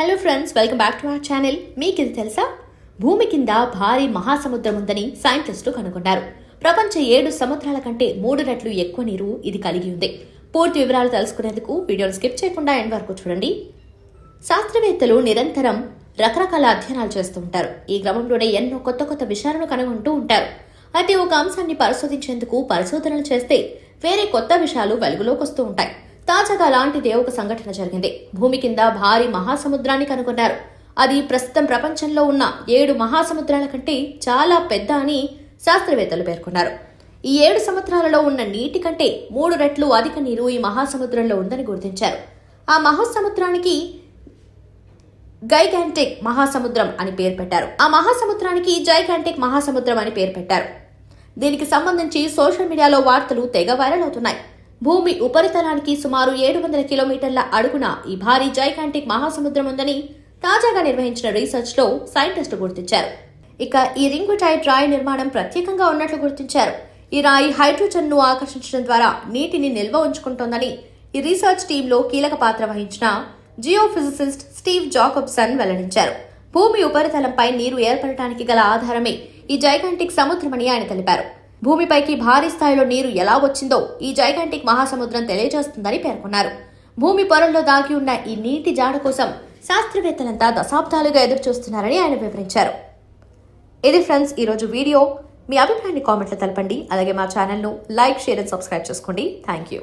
Hello friends welcome back to our channel మీకు ఇది తెలుసా? భూమి కింద భారీ మహాసముద్రం ఉందని సైంటిస్టులు కనుగొన్నారు. ప్రపంచ ఏడు సముద్రాల కంటే మూడు రెట్లు ఎక్కువ నీరు ఇది కలిగి ఉంది. పూర్తి వివరాలు తెలుసుకునేందుకు వీడియోను స్కిప్ చేయకుండా ఎండ్ వరకు చూడండి. శాస్త్రవేత్తలు నిరంతరం రకరకాల అధ్యయనాలు చేస్తూ ఉంటారు. ఈ క్రమంలోనే ఎన్నో కొత్త కొత్త విషయాలను కనుగొంటూ ఉంటారు. అయితే ఒక అంశాన్ని పరిశోధించేందుకు పరిశోధనలు చేస్తే వేరే కొత్త విషయాలు వెలుగులోకి వస్తూ ఉంటాయి. తాజాగా అలాంటిదే ఒక సంఘటన జరిగింది. భూమి కింద భారీ మహాసముద్రాన్ని కనుగొన్నారు. అది ప్రస్తుతం ప్రపంచంలో ఉన్న ఏడు మహాసముద్రాల కంటే చాలా పెద్ద అని శాస్త్రవేత్తలు పేర్కొన్నారు. ఈ ఏడు సముద్రాలలో ఉన్న నీటి కంటే మూడు రెట్లు అధిక నీరు ఈ మహాసముద్రంలో ఉందని గుర్తించారు. ఆ మహాసముద్రానికి గైగాంటిక్ మహాసముద్రం అని పేరు పెట్టారు. ఆ మహాసముద్రానికి జైగాంటిక్ మహాసముద్రం అని పేరు పెట్టారు. దీనికి సంబంధించి సోషల్ మీడియాలో వార్తలు తెగ వైరల్ అవుతున్నాయి. భూమి ఉపరితలానికి సుమారు ఏడు వందల కిలోమీటర్ల అడుగున ఈ భారీ జైగాంటిక్ మహాసముద్రం ఉందని తాజాగా నిర్వహించిన రీసెర్చ్లో సైంటిస్టులు గుర్తించారు. ఇక ఈ రింగుటైట్ రాయి నిర్మాణం ప్రత్యేకంగా ఉన్నట్లు గుర్తించారు. ఈ రాయి హైడ్రోజన్ను ఆకర్షించడం ద్వారా నీటిని నిల్వ ఉంచుకుంటోందని ఈ రీసెర్చ్ టీంలో కీలక పాత్ర వహించిన జియోఫిజిసిస్ట్ స్టీవ్ జాకబ్సన్ వెల్లడించారు. భూమి ఉపరితలంపై నీరు ఏర్పడటానికి గల ఆధారమే ఈ జైగాంటిక్ సముద్రమని ఆయన తెలిపారు. భూమిపైకి భారీ స్థాయిలో నీరు ఎలా వచ్చిందో ఈ జైగాంటిక్ మహాసముద్రం తెలియజేస్తుందని పేర్కొన్నారు. భూమి పొరల్లో దాగి ఉన్న ఈ నీటి జాడ కోసం శాస్త్రవేత్తలంతా దశాబ్దాలుగా ఎదురుచూస్తున్నారని ఆయన వివరించారు. ఇది ఫ్రెండ్స్ ఈరోజు వీడియో. మీ అభిప్రాయాన్ని కామెంట్లో తెలపండి. అలాగే మా ఛానల్ను లైక్ షేర్ అండ్ సబ్స్క్రైబ్ చేసుకోండి. Thank you.